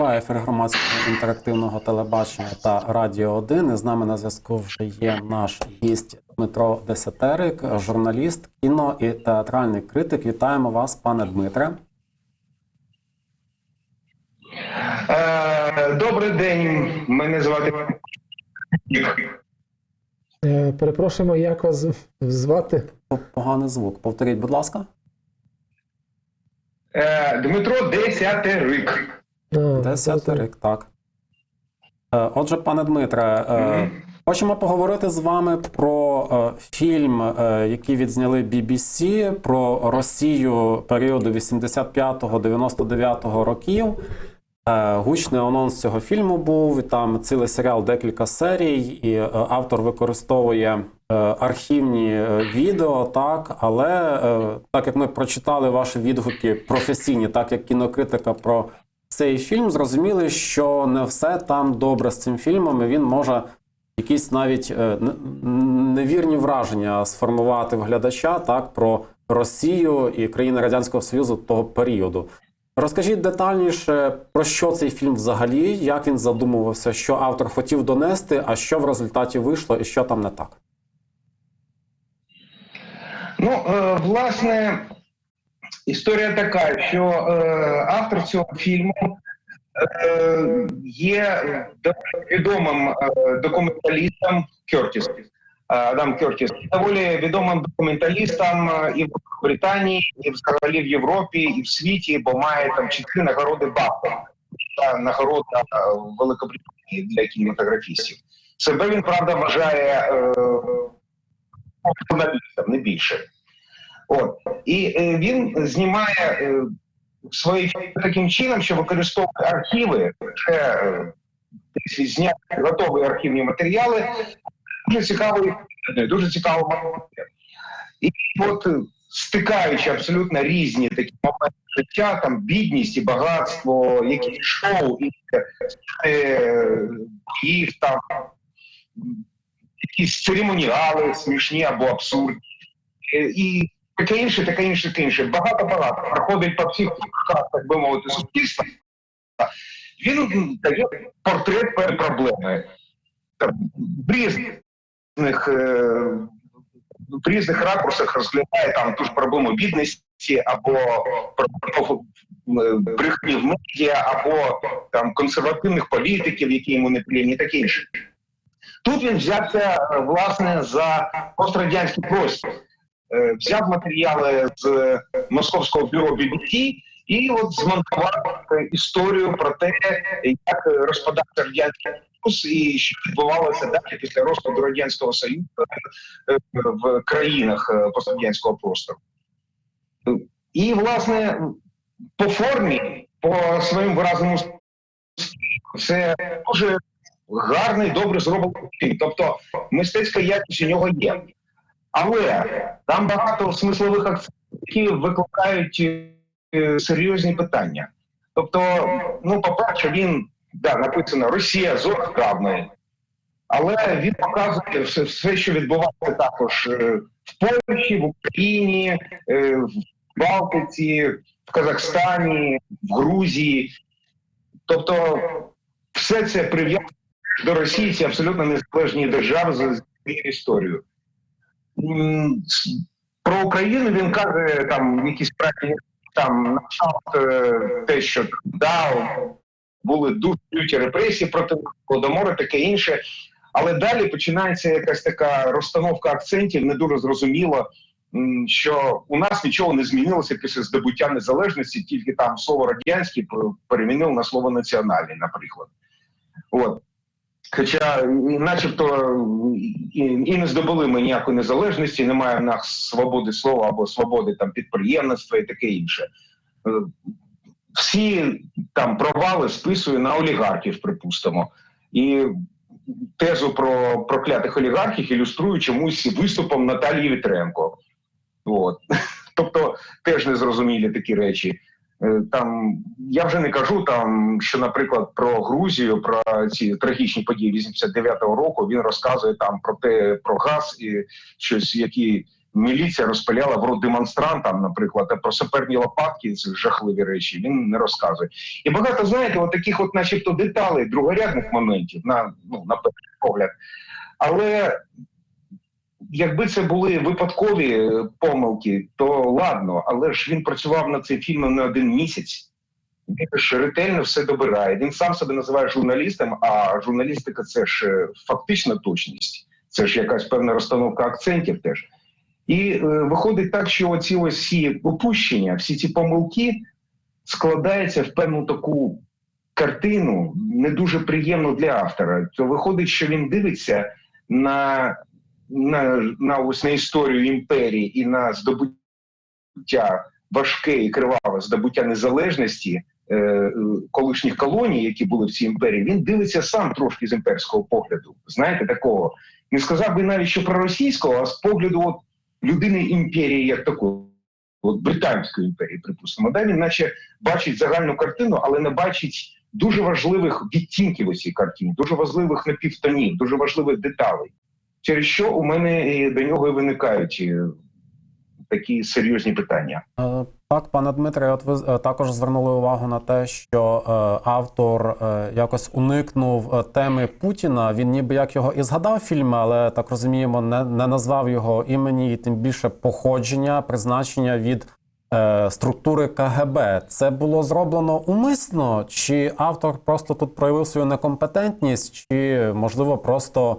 Триває ефір громадського інтерактивного телебачення та радіо 1. І з нами на зв'язку вже є наш гість Дмитро Десятерик, журналіст, кіно і театральний критик. Вітаємо вас, пане Дмитре. Е, Добрий день, мене звати. Е, Перепрошуємо, як вас звати? Поганий звук. Повторіть, будь ласка. Е, Дмитро Десятерик. А, Десятерик, так. Е, Отже, пане Дмитре, е, хочемо поговорити з вами про е, фільм, який відзняли BBC, про Росію періоду 85-99 років. Гучний анонс цього фільму був. і Там цілий серіал, декілька серій, і автор використовує архівні відео, так. Але так як ми прочитали ваші відгуки професійні, так як кінокритика про цей фільм, зрозуміли, що не все там добре з цим фільмом, і він може якісь навіть е, невірні враження сформувати в глядача так про Росію і країни Радянського Союзу того періоду. Розкажіть детальніше, про що цей фільм взагалі, як він задумувався, що автор хотів донести, а що в результаті вийшло, і що там не так. Ну, е, власне, історія така, що е, автор цього фільму е, є відомим е, документалістом Кертіс. Е, Адам Кертіс доволі відомим документалістом е, і в Британії, і взагалі в Європі, і в світі, бо має там чотири нагороди Бафта, та нагорода е, Великобританії для кінематографістів. Себе він правда вважає журналістом, не більше. От і е, він знімає е, свої фільми таким чином, що використовує архіви, вже е, десь готові архівні матеріали. Дуже цікавий, дуже матеріал. І от е, стикаючи абсолютно різні такі моменти життя, там бідність і багатство, якісь шоу, і е, боїв, там якісь церемоніали смішні або абсурдні. Е, І таке інше, таке інше, таке інше. Багато-багато проходить по всіх кругах, так би мовити, суспільства. Він дає портрет проблеми. В різних, е, в різних ракурсах розглядає там ту ж проблему бідності або е, брехні в медіа, або там консервативних політиків, які йому не приємні, таке інше. Тут він взявся е, власне за пострадянський простір, взяв матеріали з московського бюро BBC і от змонтував е, історію про те, як е, розпадався радянський Союз і що відбувалося далі після розпаду радянського союзу е, в країнах е, пострадянського простору. І власне по формі, по своїм виразному це дуже гарний, добре зроблений фільм. Тобто мистецька якість у нього є. Але там багато смислових акцентів, які викликають е, серйозні питання. Тобто, ну, по-перше, він да, написано Росія зор але він показує все, все що відбувається також е, в Польщі, в Україні, е, в Балтиці, в Казахстані, в Грузії. Тобто, все це прив'язано до Росії, ці абсолютно незалежні держави з з своєю історією. Про Україну він каже там якісь проекти, там на е, те, що да, були дуже люті репресії проти Голодомору, таке інше. Але далі починається якась така розстановка акцентів, не дуже зрозуміло, що у нас нічого не змінилося після здобуття незалежності, тільки там слово радянське пер- перемінив на слово національний, наприклад. От. Хоча, начебто, і, не здобули ми ніякої незалежності, немає в нас свободи слова або свободи там підприємництва і таке інше. Е, Всі там провали списує на олігархів, припустимо. І тезу про проклятих олігархів ілюструю чомусь виступом Наталії Вітренко. От. Тобто теж незрозумілі такі речі. Е, Там я вже не кажу там, що, наприклад, про Грузію, про ці трагічні події 89-го року він розказує там про те, про газ і щось, які міліція розпиляла в рот демонстрантам, наприклад, а про саперні лопатки жахливі речі. Він не розказує. І багато знаєте, от таких, от, начебто, деталей, другорядних моментів на ну на перший погляд. Але якби це були випадкові е, помилки, то ладно, але ж він працював над цим фільмом не один місяць. Він ж ретельно все добирає. Він сам себе називає журналістом, а журналістика це ж е, фактична точність, це ж якась певна розстановка акцентів теж. І е, виходить так, що оці ось всі опущення, всі ці помилки складаються в певну таку картину, не дуже приємну для автора. То виходить, що він дивиться на, на, на ось на історію імперії і на здобуття важке і криваве здобуття незалежності е, е, колишніх колоній, які були в цій імперії. Він дивиться сам трошки з імперського погляду. Знаєте, такого не сказав би навіть що про російського, а з погляду от людини імперії як такої. От британської імперії, припустимо, да він наче бачить загальну картину, але не бачить дуже важливих відтінків у цій картині, дуже важливих напівтонів, дуже важливих деталей. Через що у мене до нього і виникають е, такі серйозні питання. Е, Так, пане Дмитре, от ви е, також звернули увагу на те, що е, автор е, якось уникнув теми Путіна. Він ніби як його і згадав в фільмі, але так розуміємо, не, не назвав його імені і тим більше походження, призначення від е, структури КГБ. Це було зроблено умисно, чи автор просто тут проявив свою некомпетентність, чи можливо просто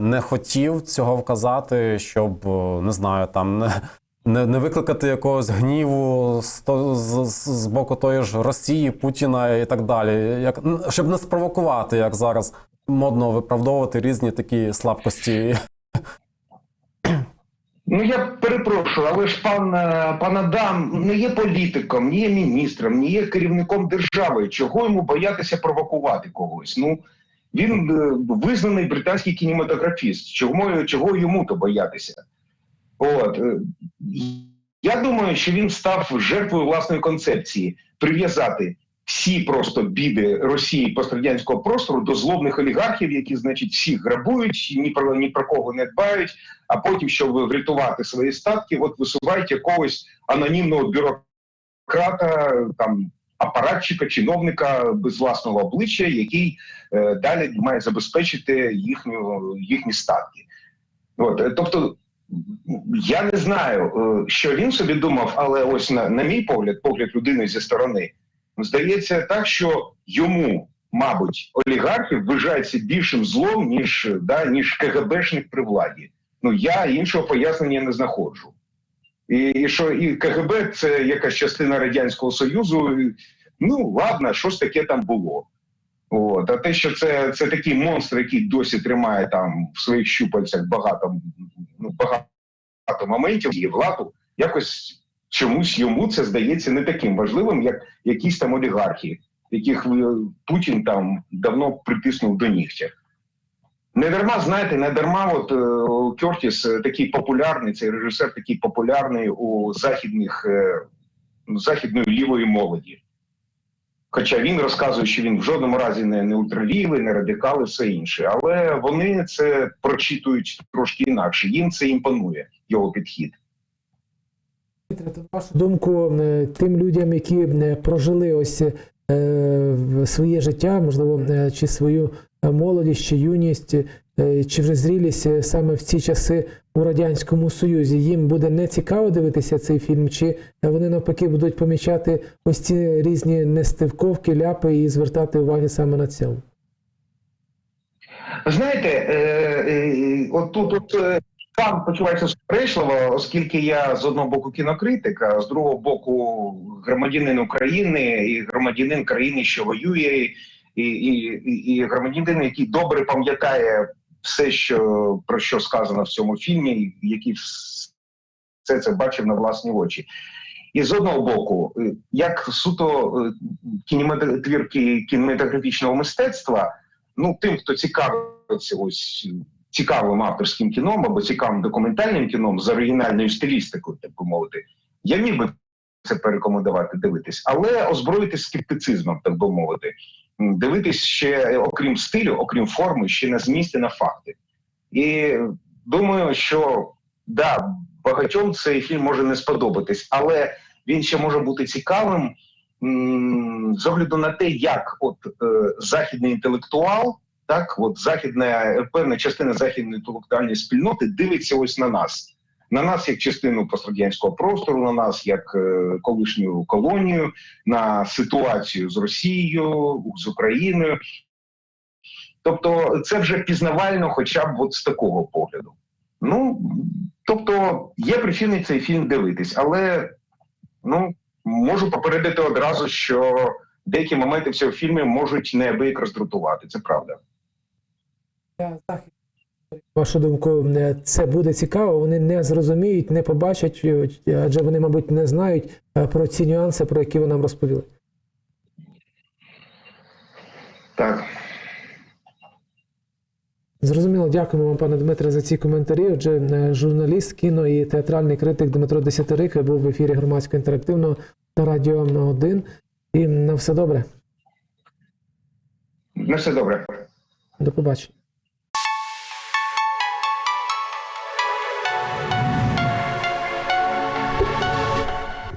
не хотів цього вказати, щоб е, не знаю, там не не, не викликати якогось гніву з, з, з, боку тої ж Росії, Путіна і так далі, як щоб не спровокувати, як зараз модно виправдовувати різні такі слабкості. Ну я перепрошую, але ж пан, е, пан Адам не є політиком, не є міністром, не є керівником держави. Чого йому боятися провокувати когось? Ну він е, визнаний британський кінематографіст. Чому чого йому то боятися? От е, я думаю, що він став жертвою власної концепції прив'язати всі просто біди Росії пострадянського простору до злобних олігархів, які, значить, всіх грабують, ні про ні про кого не дбають. А потім, щоб врятувати свої статки, от висувають якогось анонімного бюрократа, там апаратчика, чиновника без власного обличчя, який е, далі має забезпечити їхню їхні статки. От, е, тобто. Я не знаю, е, що він собі думав, але ось на, на мій погляд, погляд людини зі сторони, здається так, що йому, мабуть, олігархи вважаються більшим злом, ніж, да, ніж КГБшник при владі. Ну я іншого пояснення не знаходжу. І, і що і КГБ це якась частина Радянського Союзу. Ну ладно, щось таке там було. От, а те, що це, це такий монстр, який досі тримає там в своїх щупальцях багато, ну, багато моментів і владу, якось чомусь йому це здається не таким важливим, як якісь там олігархи, яких е, Путін там давно притиснув до нігтя. Не дарма, знаєте, не дарма, от е, Кертіс е, такий популярний, цей режисер такий популярний у західних е, західної лівої молоді. Хоча він розказує, що він в жодному разі не, не ультралівий, не радикал і все інше. Але вони це прочитують трошки інакше. Їм це імпонує, його підхід. Вашу думку, тим людям, які прожили ось своє життя, можливо, чи свою молодість, чи юність, е, чи вже зрілість е, саме в ці часи у Радянському Союзі, їм буде не цікаво дивитися цей фільм, чи вони навпаки будуть помічати ось ці різні нестивковки, ляпи і звертати увагу саме на цьому? Знаєте, е, е, от сам почувається суперечливо, оскільки я з одного боку кінокритик, а з другого боку громадянин України і громадянин країни, що воює, і, і, і, громадянин, який добре пам'ятає все, що про що сказано в цьому фільмі, який все це бачив на власні очі. І з одного боку, е, як суто е, кінемато- твір кі- кінематографічного мистецтва, ну тим, хто цікавиться ось цікавим авторським кіном або цікавим документальним кіном з оригінальною стилістикою, так би мовити, я міг би це порекомендувати дивитись, але озброїтись скептицизмом, так би мовити, дивитись ще окрім стилю, окрім форми, ще на змісти на факти. І думаю, що да, багатьом цей фільм може не сподобатись, але він ще може бути цікавим з огляду на те, як от е, західний інтелектуал, так от західна е, певна частина західної інтелектуальної спільноти дивиться ось на нас. На нас як частину пострадянського простору, на нас як е, колишню колонію, на ситуацію з Росією, з Україною. Тобто, це вже пізнавально, хоча б от з такого погляду. Ну тобто, є причини цей фільм дивитись, але ну можу попередити одразу, що деякі моменти в цьому фільмі можуть неабияк роздратувати. Це правда. Вашу думку, е, це буде цікаво, вони не зрозуміють, не побачать, е, адже вони, мабуть, не знають е, про ці нюанси, про які ви нам розповіли. Так. Зрозуміло, дякуємо вам, пане Дмитре, за ці коментарі. Отже, журналіст, кіно і театральний критик Дмитро Десятирик був в ефірі громадського інтерактивного та радіо 1. І на все добре. На все добре. До побачення.